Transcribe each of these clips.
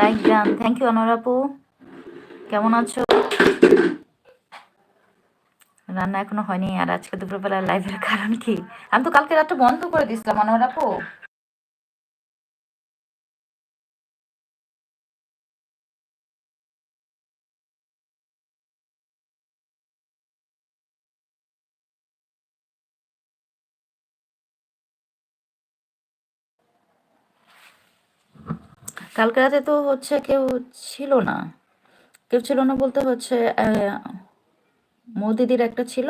Like done thank you অনুরাপু কেমন আছো? রান্না এখনও হয়নি, আর আজকে দুপুরবেলা লাইভের কারণ কি? আমি তো কালকে রাতটা বন্ধ করে দিছিলাম অনর কালকে রাতে তো হচ্ছে কেউ ছিল না। কেউ ছিল না বলতে হচ্ছে মোদিদির একটা ছিল।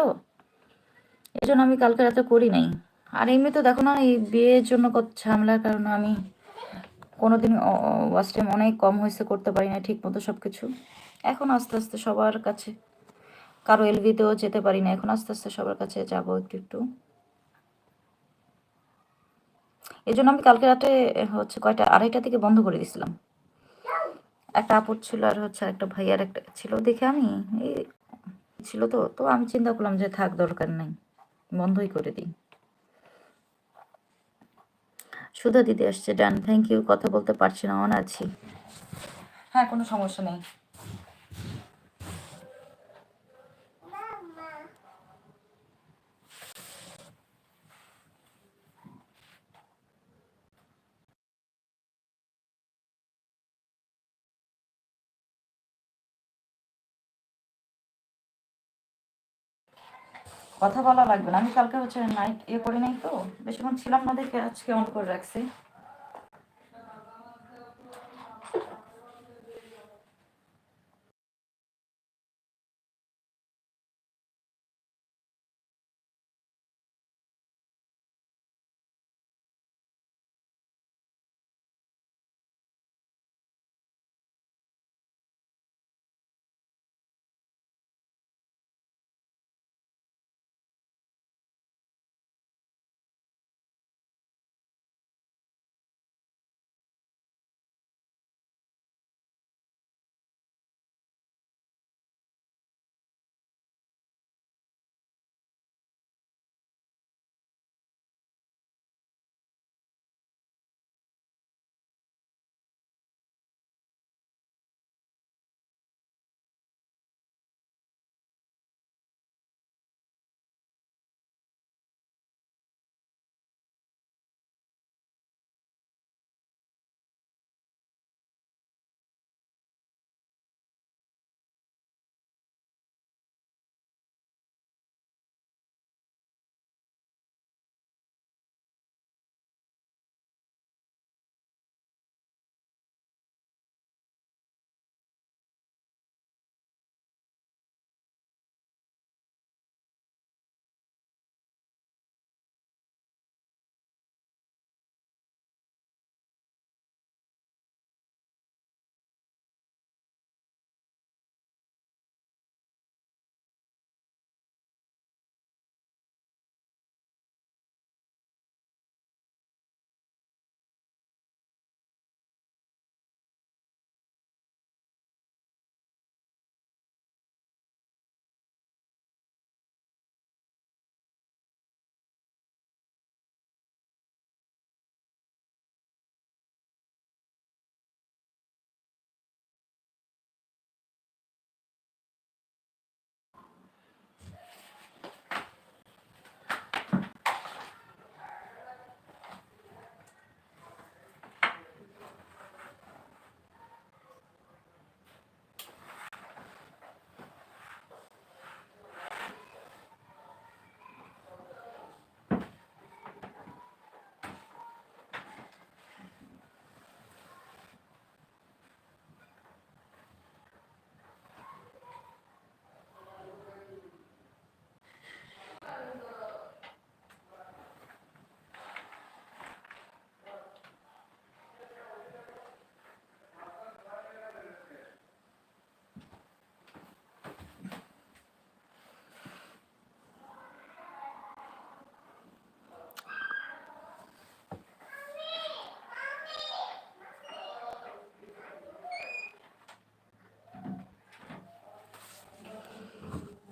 এই জন্য আমি কালকে রাতে করি নাই। আর এমনি তো দেখো না, এই বিয়ের জন্য কত ঝামেলার কারণে আমি কোনোদিন ওয়াচ টাইম অনেক কম হয়েছে, করতে পারি না ঠিক মতো সব কিছু এখন আস্তে আস্তে সবার কাছে, কারও এলভিতেও যেতে পারি না। এখন আস্তে আস্তে সবার কাছে যাব একটু একটু। এই জন্য আমি কালকে রাতে হচ্ছে কয়টা, আড়াইটা থেকে বন্ধ করে দিয়েছিলাম একটা আপদ ছিল আর হচ্ছে একটা ভাইয়ার একটা ছিল দেখে আমি এই ছিল তো তো আমি চিন্তা করলাম যে থাক, দরকার নেই, বন্ধই করে দিই। সুধা দিদি আসছে, ডান থ্যাংক ইউ কথা বলতে পারছি না, অন আছি। হ্যাঁ কোনো সমস্যা নেই। কথা বলা লাগবে না। আমি কালকে হচ্ছে নাইট ইয়ে করি নাই তো। বেশিক্ষণ ছিলাম না দেখে আজকে অন করে রাখছি।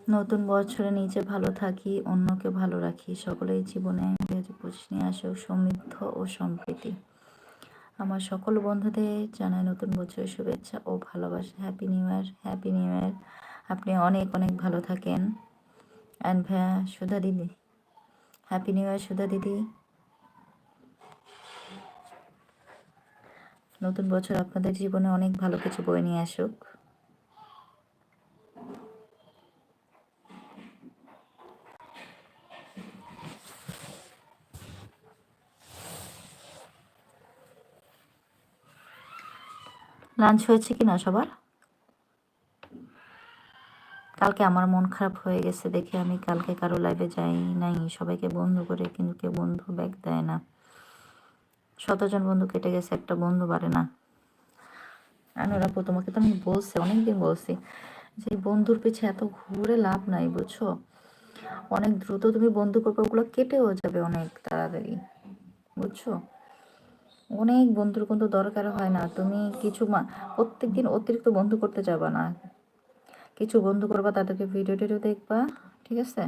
নতুন বছরে নিজে ভালো থাকি, অন্যকে ভালো রাখি, সকলেই জীবনে দু হাজার পঁচিশ নিয়ে আসুক সমৃদ্ধ ও সম্প্রীতি। আমার সকল বন্ধুদের জানাই নতুন বছরের শুভেচ্ছা ও ভালোবাসা। Happy new year happy new year আপনি অনেক অনেক ভালো থাকেন। অ্যান্ড ভাইয়া সুধা দিদি। হ্যাপি নিউ ইয়ার সুধা দিদি। নতুন বছর আপনাদের জীবনে অনেক ভালো কিছু বয়ে নিয়ে আসুক। লাঞ্চ হয়েছে কি না সবার? কালকে আমার মন খারাপ হয়ে গেছে দেখে আমি কালকে কারও লাইভে যাই নাই। সবাইকে বন্ধু করে কিন্তু কেউ বন্ধু ব্যাগ দেয় না। শতজন বন্ধু কেটে গেছে, একটা বন্ধু বাড়ে না। আনুরাপু তোমাকে তো আমি বলছি, অনেকদিন বলছি যে বন্ধুর পিছে এত ঘুরে লাভ নাই, বুঝছ? অনেক দ্রুত তুমি বন্ধু করবে, ওগুলো কেটেও যাবে অনেক তাড়াতাড়ি, বুঝছ? অনেক বন্ধুর কিন্তু দরকার হয় না। তুমি কিছু প্রত্যেক দিন অতিরিক্ত বন্ধু করতে যাবা না। কিছু বন্ধু করবা, তাদেরকে ভিডিও টিডিও দেখবা, ঠিক আছে?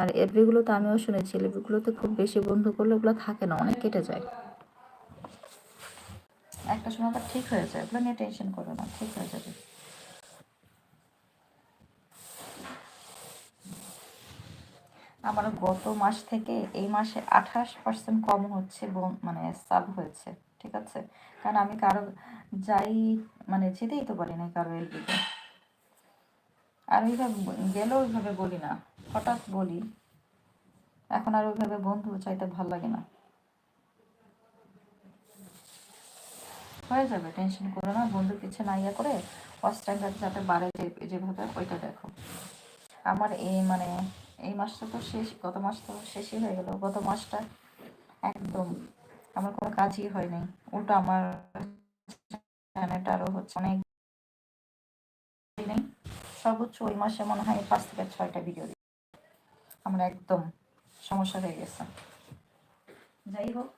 আর এফবিগুলো তো আমিও শুনেছি এফবিগুলোতে খুব বেশি বন্ধু করলে ওগুলো থাকে না, অনেক কেটে যায়। একটা সময় ঠিক হয়ে যায়, ওগুলো নিয়ে টেনশন করো না, ঠিক হয়ে যাবে। আমার গত মাস থেকে এই মাসে আঠাশ পার্সেন্ট কম হচ্ছে মানে সাব হয়েছে, ঠিক আছে? কারণ আমি কারও যাই মানে যেতেই তো পারি না কারও এলবিতে আর ওইভাবে গেলেও ওইভাবে বলি না, হঠাৎ বলি। এখন আর ওইভাবে বন্ধু চাইতে ভালো লাগে না। হয়ে যাবে টেনশন করো না, বন্ধুর পিছে না ইয়া করে টাইম যাতে বাড়ে যেভাবে ওইটা দেখো। আমার এই মানে এই মাসটা তো শেষ, গত মাস তো শেষই হয়ে গেল। গত মাসটা একদম আমার কোনো কাজই হয়নি উল্টো আমার চ্যানেলটা আরও হচ্ছে অনেক নেই। সর্বোচ্চ ওই মাসে মনে হয় পাঁচ থেকে ছয়টা ভিডিও দিই আমরা একদম সমস্যা হয়ে গেছে। যাই হোক।